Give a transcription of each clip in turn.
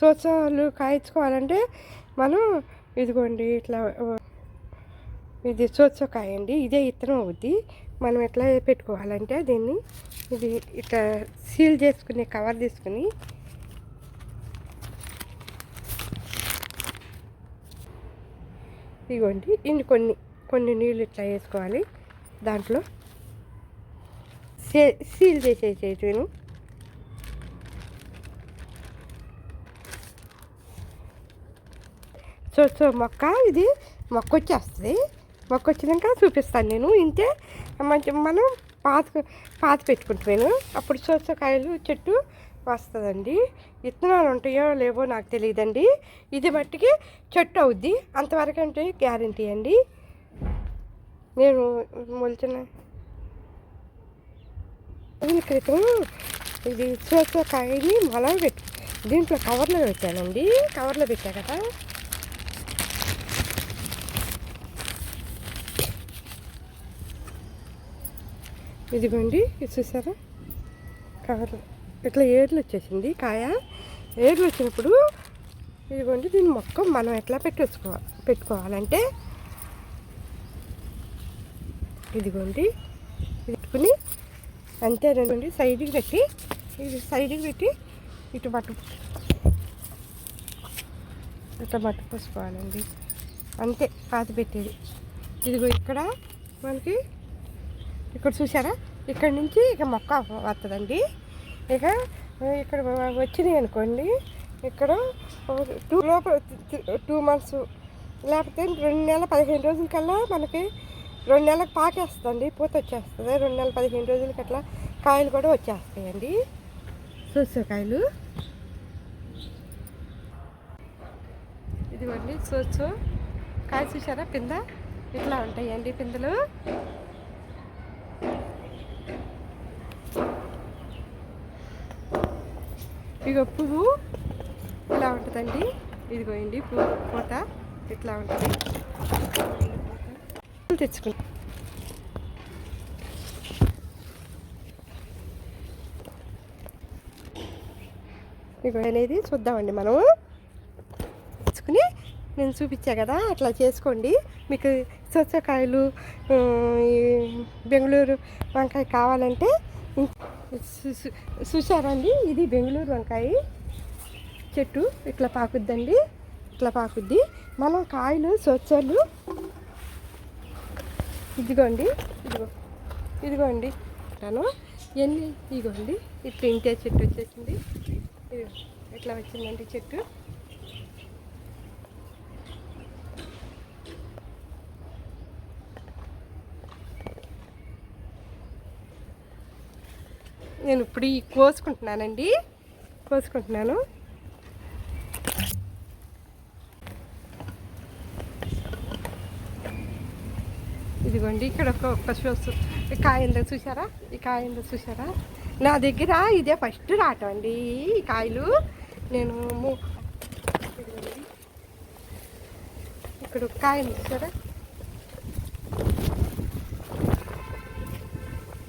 సోత్సాలు కాయించుకోవాలంటే మనం ఇదిగోండి ఇట్లా ఇది సోత్సకాయ అండి ఇదే ఇత్తనం అవుద్ది. మనం ఎట్లా పెట్టుకోవాలంటే దీన్ని ఇది ఇట్లా సీల్ చేసుకుని కవర్ తీసుకుని ఇదిగోండి ఇన్ని కొన్ని కొన్ని నీళ్ళు ఇట్లా వేసుకోవాలి. దాంట్లో సే సీల్ నేను. సో సో మొక్క ఇది మొక్క వచ్చేస్తుంది. మొక్క వచ్చినాక చూపిస్తాను నేను ఇంతే. మంచి మనం పాత పాత పెట్టుకుంటున్నాను. అప్పుడు సోసకాయలు చెట్టు వస్తుందండి. విత్తనాలు ఉంటాయో లేవో నాకు తెలియదండి. ఇది మట్టికి చెట్టు అవుద్ది. అంతవరకు అంటే గ్యారంటీ అండి. నేను మొలిచిన క్రితం ఇది సోసకాయని మొల పెట్టి దీంట్లో కవర్లో పెట్టానండి. కవర్లో పెట్టా కదా. ఇదిగోండి ఇది చూసారా? కవర్ ఇట్లా ఏర్లు వచ్చేసింది. కాయ ఏర్లు వచ్చినప్పుడు ఇదిగోండి దీని మొక్క మనం ఎట్లా పెట్టేసుకో పెట్టుకోవాలంటే ఇదిగోండి పెట్టుకుని అంతేనండి సైడ్కి పెట్టి ఇది సైడ్కి పెట్టి ఇటు మట్టు ఇట్లా మట్టు పోసుకోవాలండి. అంతే పాతి పెట్టేది. ఇదిగో ఇక్కడ మనకి ఇక్కడ చూసారా ఇక్కడ నుంచి ఇక మొక్క వస్తుందండి ఇక ఇక్కడ వచ్చినాయి అనుకోండి. ఇక్కడ టూ లోపల టూ మంత్స్ లేకపోతే రెండు నెలల పదిహేను రోజులకల్లా మనకి రెండు నెలలకు పాకేస్తుందండి పూత వచ్చేస్తుంది. రెండు నెలల పదిహేను రోజులకి అట్లా కాయలు కూడా వచ్చేస్తాయండి. కాయలు. ఇదిగోండి సోసో కాయ చూసారా పింద? ఇట్లా ఉంటాయండి పిందలు. ఇగో పువ్వు ఇలా ఉంటుందండి? ఇదిగోయండి పువ్వు పూత ఇట్లా ఉంటుంది? తెచ్చుకుంటాం ఇగో అనేది చూద్దామండి మనము. తెచ్చుకుని నేను చూపించా కదా అట్లా చేసుకోండి. మీకు సొచ్చకాయలు బెంగళూరు వంకాయ కావాలంటే చూసారండి ఇది బెంగళూరు వంకాయ. చెట్టు ఇట్లా పాకుద్దండి ఇట్లా పాకుద్ది. మనం కాయలు సొచ్చలు ఇదిగోండి ఇదిగో ఇదిగోండి. అంటాను ఎన్ని? ఇదిగోండి ఇట్లా ఇంటే చెట్టు వచ్చేసింది. ఇట్లా వచ్చిందండి చెట్టు? నేను ఇప్పుడు ఈ కోసుకుంటున్నానండి. కోసుకుంటున్నాను. ఇదిగోండి ఇక్కడ ఒక ఒక్క ఈ కాయ ఎంత చూసారా ఈ కాయ ఎంత చూసారా నా దగ్గర ఇదే ఫస్ట్ రావటం అండి. ఈ కాయలు నేను ఇక్కడ ఒక కాయలు చూసారా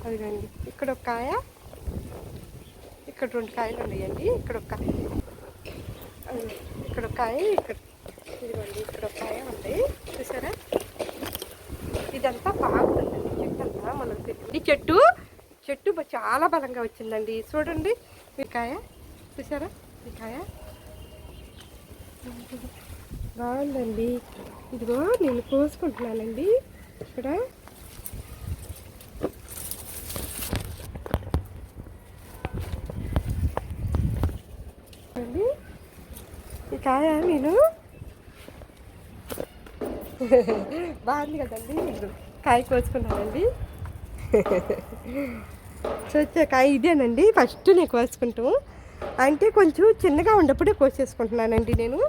అదిగోండి ఇక్కడ ఒక కాయ. ఇక్కడ రెండు కాయలు ఉన్నాయండి. ఇక్కడ ఒక ఇక్కడ ఒక కాయ ఇక్కడ ఇదిగోండి ఇక్కడ ఒక కాయ ఉంది. చూసారా? ఇదంతా బాగుందండి చెట్టు అంతా మనం ఈ చెట్టు చెట్టు చాలా బలంగా వచ్చిందండి. చూడండి మీ కాయ. చూసారా? మీ కాయ. బాగుందండి. ఇదిగో నేను కోసుకుంటున్నానండి. ఇక్కడ ఈ కాయా నేను? బాగుంది కదండి కాయ కోసుకున్నానండి చూచే కాయ ఇదేనండి ఫస్ట్ నేను కోసుకుంటాము అంటే కొంచెం చిన్నగా ఉన్నప్పుడే కోసేసుకుంటున్నానండి నేను.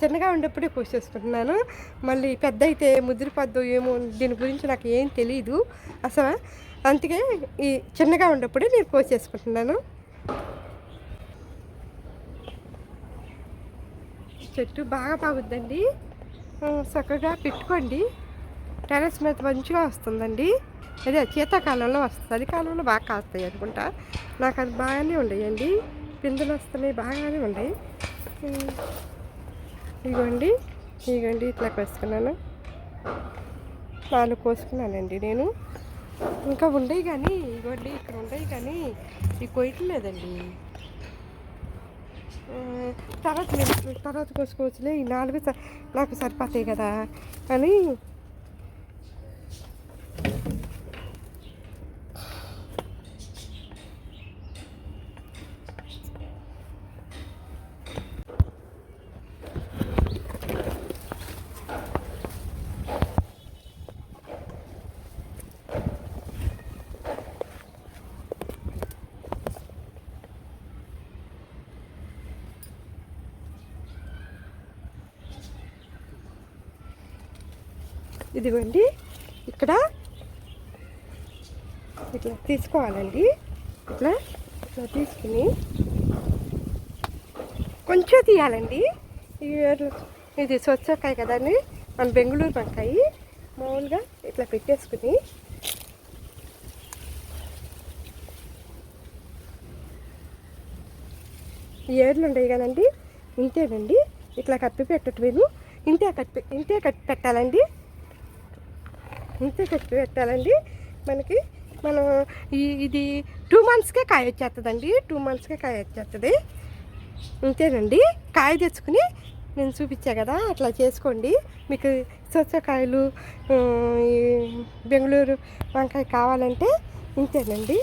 చిన్నగా ఉన్నప్పుడే కోసేసుకుంటున్నాను. మళ్ళీ పెద్ద అయితే ముదిరిపద్దు ఏమో దీని గురించి నాకు ఏం తెలియదు అసలు అందుకే ఈ చిన్నగా ఉన్నప్పుడే నేను కోసేసుకుంటున్నాను. చెట్టు బాగా బాగుద్దండి చక్కగా పెట్టుకోండి. టెరెస్ మీద మంచిగా వస్తుందండి. అదే శీతాకాలంలో వస్తుంది. చలికాలంలో బాగా కాస్తాయి అనుకుంటా. నాకు అది బాగానే ఉండయండి. పిందులు వస్తున్నాయి బాగానే ఉన్నాయి. ఇగోండి ఇదిగోండి ఇట్లా కోసుకున్నాను. నాలుగు కోసుకున్నానండి నేను. ఇంకా ఉండేవి కానీ ఇదిగోండి ఇక్కడ ఉండేవి కానీ ఈ కొయ్యట్లేదండి లేదండి. తర్వాత మీరు తర్వాత కోసుకోవచ్చులే ఈ నాలుగు నాకు సరిపోతాయి కదా అని ఇదిగోండి. ఇక్కడ ఇట్లా తీసుకోవాలండి. ఇట్లా ఇట్లా తీసుకుని కొంచెం తీయాలండి. ఈ ఇది స్వచ్ఛకాయ కదండి మన బెంగళూరు వంకాయ. మామూలుగా ఇట్లా పెట్టేసుకుని ఈ ఏర్లు ఉండవు కదండి? ఇంతేనండి. ఇట్లా కప్పి పెట్టటమేను. ఇంతే కట్టి ఇంతే కట్టి పెట్టాలండి. ఇంతే కట్టి పెట్టాలండి. మనకి మనం ఈ ఇది టూ మంత్స్కే కాయ వచ్చేస్తుందండి టూ మంత్స్కే కాయ వచ్చేస్తుంది ఇంతేనండి. కాయ తెచ్చుకుని నేను చూపించా కదా అట్లా చేసుకోండి. మీకు సొచ్చకాయలు ఈ బెంగళూరు వంకాయ కావాలంటే ఇంతేనండి.